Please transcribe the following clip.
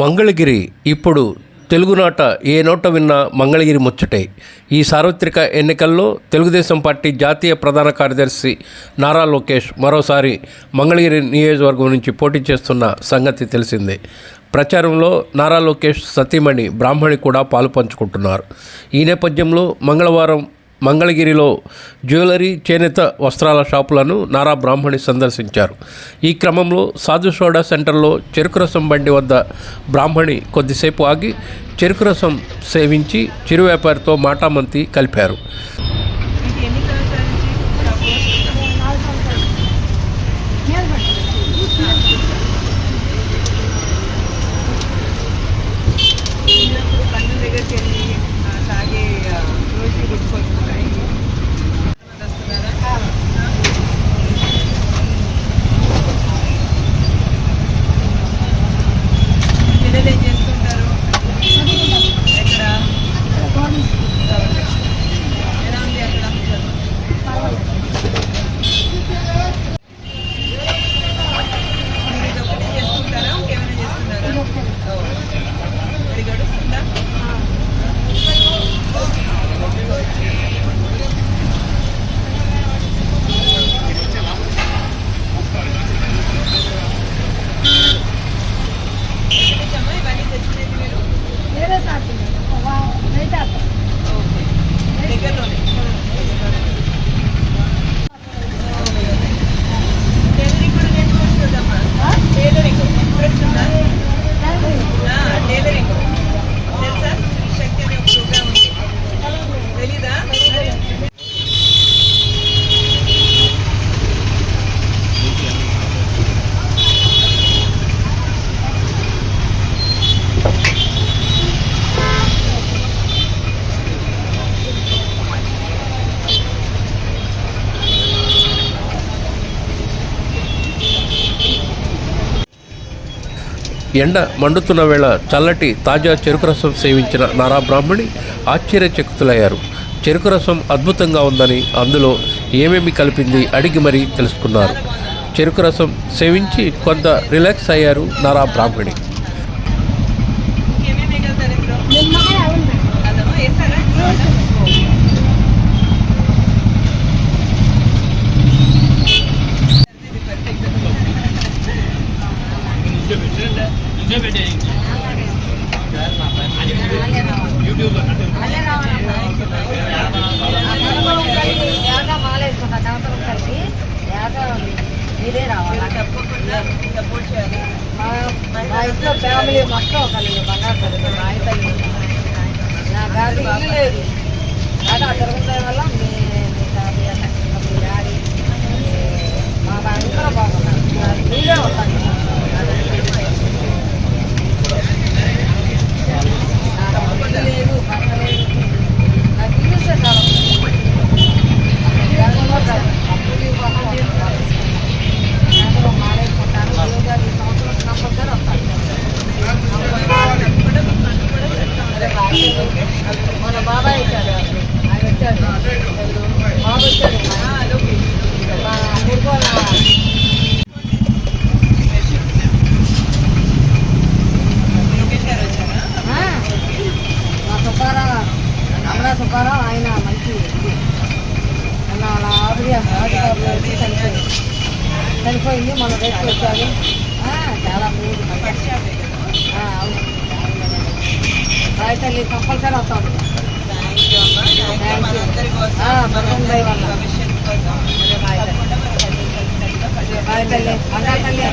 మంగళగిరి ఇప్పుడు తెలుగునాట ఏ నోట విన్నా మంగళగిరి ముచ్చటే. ఈ సార్వత్రిక ఎన్నికల్లో తెలుగుదేశం పార్టీ జాతీయ ప్రధాన కార్యదర్శి నారా లోకేష్ మరోసారి మంగళగిరి నియోజకవర్గం నుంచి పోటీ చేస్తున్న సంగతి తెలిసిందే. ప్రచారంలో నారా లోకేష్ సతీమణి బ్రాహ్మణి కూడా పాలు పంచుకుంటున్నారు. ఈ నేపథ్యంలో మంగళవారం మంగళగిరిలో జ్యువెలరీ చేనేత వస్త్రాల షాపులను నారా బ్రాహ్మణి సందర్శించారు. ఈ క్రమంలో సాధు సోడా సెంటర్లో చెరుకు రసం బండి వద్ద బ్రాహ్మణి కొద్దిసేపు ఆగి చెరుకు రసం సేవించి చిరు వ్యాపారితో మాటామంతి కలిపారు. ఎండ మండుతున్న వేళ చల్లటి తాజా చెరుకు రసం సేవించిన నారా బ్రాహ్మణి ఆశ్చర్యచకితులయ్యారు. చెరుకు రసం అద్భుతంగా ఉందని అందులో ఏమేమి కలిపింది అడిగి మరీ తెలుసుకున్నారు. చెరుకు రసం సేవించి కొంత రిలాక్స్ అయ్యారు నారా బ్రాహ్మణి. మీరే రావాలి తప్పకుండా సపోర్ట్ చేయాలి మా ఇంట్లో ఫ్యామిలీ మొత్తం కలిగి బంగారు తల్లి మా ఆయన తల్లి నా ఫ్యామిలీ ఇల్లు లేదు కానీ ఆ తిరుగుతాయి వల్ల మీ కోసం ఆ, భగవంతుని దయ వల్ల. భవిష్యత్తు కోసం తప్పకుండా మన తల్లి. అన్నా తల్లి.